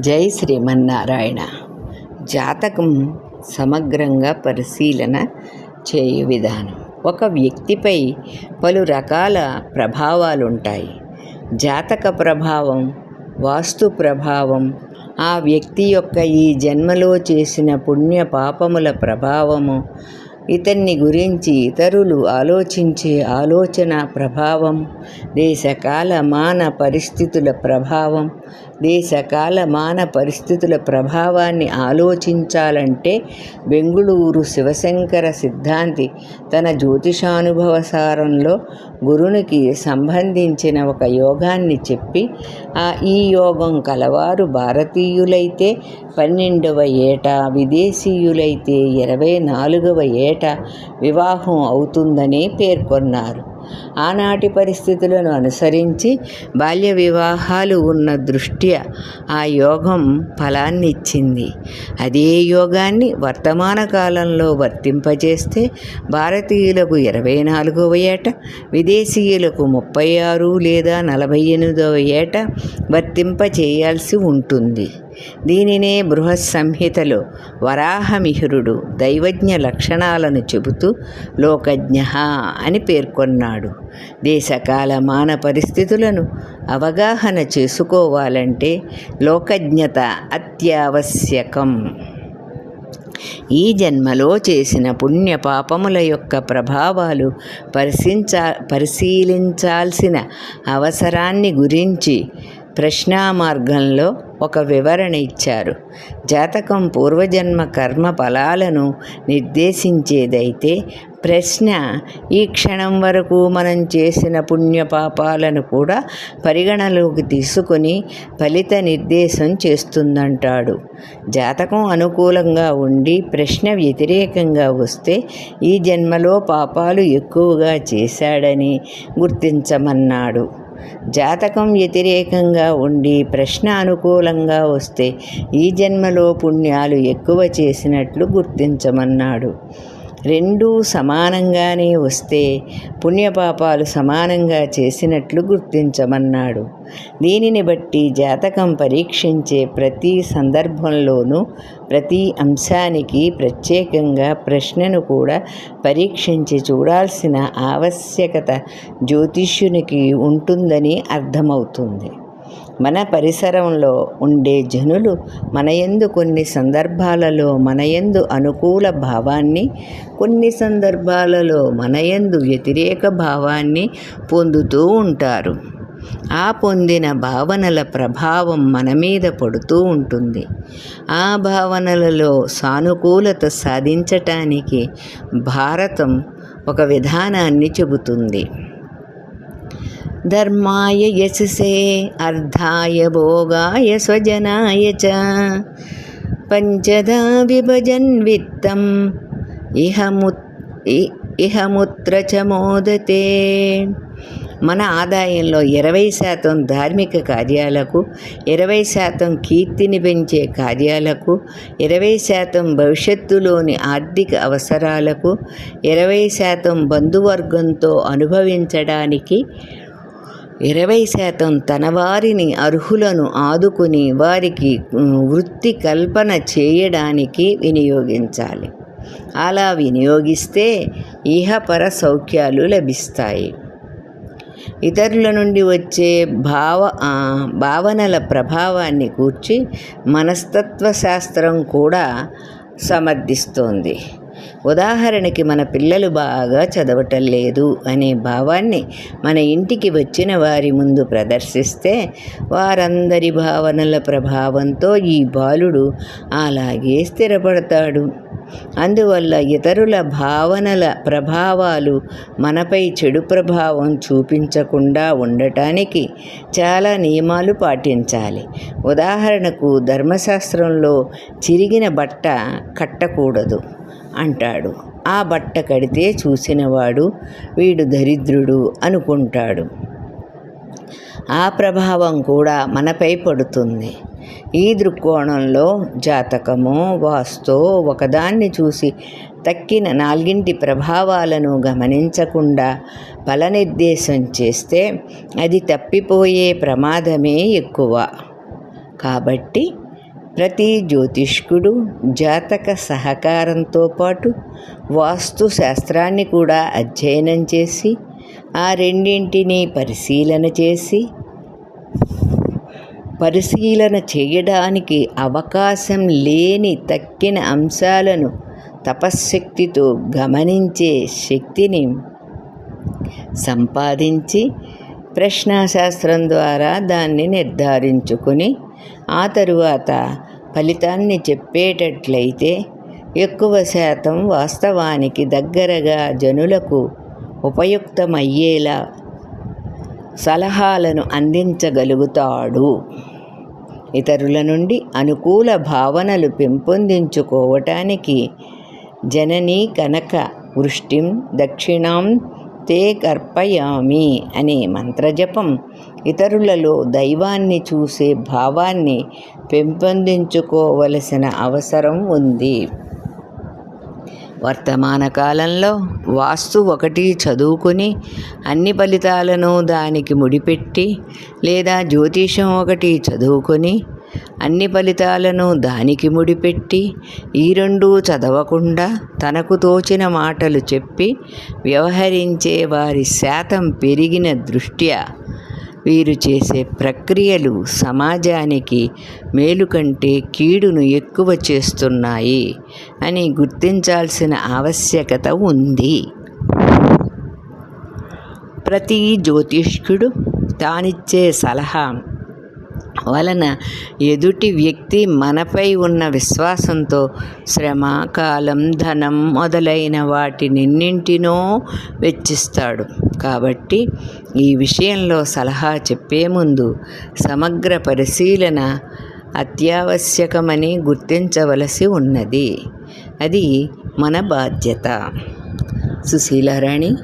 జై శ్రీమన్నారాయణ. జాతకం సమగ్రంగా పరిశీలన చేయు విధానం. ఒక వ్యక్తిపై పలు రకాల ప్రభావాలు ఉంటాయి జాతక ప్రభావం వాస్తు ప్రభావం ఆ వ్యక్తి యొక్క ఈ జన్మలో చేసిన పుణ్య పాపముల ప్రభావము ఇతన్ని గురించి ఇతరులు ఆలోచించే ఆలోచన ప్రభావం దేశకాల మాన పరిస్థితుల ప్రభావం. దేశకాల మాన పరిస్థితుల ప్రభావాన్ని ఆలోచించాలంటే బెంగుళూరు శివశంకర సిద్ధాంతి తన జ్యోతిషానుభవ సారంలో గురునికి సంబంధించిన ఒక యోగాన్ని చెప్పి ఆ ఈ యోగం కలవారు భారతీయులైతే పన్నెండవ ఏట విదేశీయులైతే ఇరవై నాలుగవ ఏట వివాహం అవుతుందని పేర్కొన్నారు. ఆనాటి పరిస్థితులను అనుసరించి బాల్య వివాహాలు ఉన్న దృష్ట్యా ఆ యోగం ఫలాన్నిచ్చింది. అదే యోగాన్ని వర్తమాన కాలంలో వర్తింపజేస్తే భారతీయులకు ఇరవై నాలుగవ ఏట విదేశీయులకు ముప్పై ఆరు లేదా నలభై ఎనిమిదవ ఏట వర్తింపచేయాల్సి ఉంటుంది. దీనినే బృహత్ సంహితలో వరాహమిహిరుడు దైవజ్ఞ లక్షణాలను చెబుతూ లోకజ్ఞ అని పేర్కొన్నాడు. దేశకాల మాన పరిస్థితులను అవగాహన చేసుకోవాలంటే లోకజ్ఞత అత్యావశ్యకం. ఈ జన్మలో చేసిన పుణ్య పాపముల యొక్క ప్రభావాలు పరిశీలించా పరిశీలించాల్సిన అవసరాన్ని గురించి ప్రశ్నామార్గంలో ఒక వివరణ ఇచ్చారు. జాతకం పూర్వజన్మ కర్మ ఫలాలను నిర్దేశించేదైతే ప్రశ్న ఈ క్షణం వరకు మనం చేసిన పుణ్యపాపాలను కూడా పరిగణలోకి తీసుకొని ఫలిత నిర్దేశం చేస్తుందంటాడు. జాతకం అనుకూలంగా ఉండి ప్రశ్న వ్యతిరేకంగా వస్తే ఈ జన్మలో పాపాలు ఎక్కువగా చేశాడని గుర్తించమన్నాడు. జాతకం వ్యతిరేకంగా ఉండి ప్రశ్న అనుకూలంగా వస్తే ఈ జన్మలో పుణ్యాలు ఎక్కువ చేసినట్లు గుర్తించమన్నాడు. రెండూ సమానంగానే వస్తే పుణ్యపాపాలు సమానంగా చేసినట్లు గుర్తించమన్నాడు. దీనిని బట్టి జాతకం పరీక్షించే ప్రతి సందర్భంలోనూ ప్రతి అంశానికి ప్రత్యేకంగా ప్రశ్నను కూడా పరీక్షించి చూడాల్సిన ఆవశ్యకత జ్యోతిష్యునికి ఉంటుందని అర్థమవుతుంది. మన పరిసరంలో ఉండే జనులు మనయందు కొన్ని సందర్భాలలో మనయందు అనుకూల భావాన్ని కొన్ని సందర్భాలలో మనయందు వ్యతిరేక భావాన్ని పొందుతూ ఉంటారు. ఆ పొందిన భావనల ప్రభావం మన మీద పడుతూ ఉంటుంది. ఆ భావనలలో సానుకూలత సాధించటానికి భారతం ఒక విధానాన్ని చెబుతుంది. ధర్మాయ యశసే అర్థాయ భోగాయ స్వజనాయ చ పంచదా విభజన్ విత్తం ఇహము ఇహముత్ర చ మోదతే మన ఆదాయంలో ఇరవై శాతం ధార్మిక కార్యాలకు ఇరవై శాతం కీర్తిని పెంచే కార్యాలకు ఇరవై శాతం భవిష్యత్తులోని ఆర్థిక అవసరాలకు ఇరవై శాతం బంధువర్గంతో అనుభవించడానికి ఇరవై శాతం తన వారిని అర్హులను ఆదుకుని వారికి వృత్తి కల్పన చేయడానికి వినియోగించాలి. అలా వినియోగిస్తే ఇహపర సౌఖ్యాలు లభిస్తాయి. ఇతరుల నుండి వచ్చే భావ భావనల ప్రభావాన్ని కూర్చి మనస్తత్వ శాస్త్రం కూడా సమర్థిస్తోంది. ఉదాహరణకి మన పిల్లలు బాగా చదవటం లేదు అనే భావాన్ని మన ఇంటికి వచ్చిన వారి ముందు ప్రదర్శిస్తే వారందరి భావనల ప్రభావంతో ఈ బాలుడు అలాగే స్థిరపడతాడు. అందువల్ల ఇతరుల భావనల ప్రభావాలు మనపై చెడు ప్రభావం చూపించకుండా ఉండటానికి చాలా నియమాలు పాటించాలి. ఉదాహరణకు ధర్మశాస్త్రంలో చిరిగిన బట్ట కట్టకూడదు. అంటాడు. ఆ బట్ట కడితే చూసినవాడు వీడు దరిద్రుడు అనుకుంటాడు. ఆ ప్రభావం కూడా మనపై పడుతుంది. ఈ దృక్కోణంలో జాతకము వాస్తు ఒకదాన్ని చూసి తక్కిన నాలుగింటి ప్రభావాలను గమనించకుండా ఫలనిర్దేశం చేస్తే అది తప్పిపోయే ప్రమాదమే ఎక్కువ. కాబట్టి ప్రతి జ్యోతిష్కుడు జాతక సహకారంతో పాటు వాస్తు శాస్త్రాన్ని కూడా అధ్యయనం చేసి ఆ రెండింటిని పరిశీలన చేసి పరిశీలన చేయడానికి అవకాశం లేని తక్కిన అంశాలను తపశ్శక్తితో గమనించే శక్తిని సంపాదించి ప్రశ్నాశాస్త్రం ద్వారా దాన్ని నిర్ధారించుకుని ఆ తరువాత ఫలితాన్ని చెప్పేటట్లయితే ఎక్కువ శాతం వాస్తవానికి దగ్గరగా జనులకు ఉపయుక్తమయ్యేలా సలహాలను అందించగలుగుతాడు. ఇతరుల నుండి అనుకూల భావనలు పెంపొందించుకోవటానికి జననీ కనక వృష్టిం దక్షిణాం తే కర్పయామి అనే మంత్రజపం ఇతరులలో దైవాన్ని చూసే భావాన్ని పెంపొందించుకోవలసిన అవసరం ఉంది. వర్తమాన కాలంలో వాస్తు ఒకటి చదువుకుని అన్ని ఫలితాలను దానికి ముడిపెట్టి లేదా జ్యోతిషం ఒకటి చదువుకొని అన్ని ఫలితాలను దానికి ముడిపెట్టి ఈ రెండూ చదవకుండా తనకు తోచిన మాటలు చెప్పి వ్యవహరించే వారి శాతం పెరిగిన దృష్ట్యా వీరు చేసే ప్రక్రియలు సమాజానికి మేలు కంటే కీడును ఎక్కువ చేస్తున్నాయి అని గుర్తించాల్సిన ఆవశ్యకత ఉంది. ప్రతి జ్యోతిష్కుడు తానిచ్చే సలహా వలన ఎదుటి వ్యక్తి మనపై ఉన్న విశ్వాసంతో శ్రమ కాలం ధనం మొదలైన వాటినిన్నింటినో వెచ్చిస్తాడు. కాబట్టి ఈ విషయంలో సలహా చెప్పే ముందు సమగ్ర పరిశీలన అత్యావశ్యకమని గుర్తించవలసి ఉన్నది. అది మన బాధ్యత. సుశీలారాణి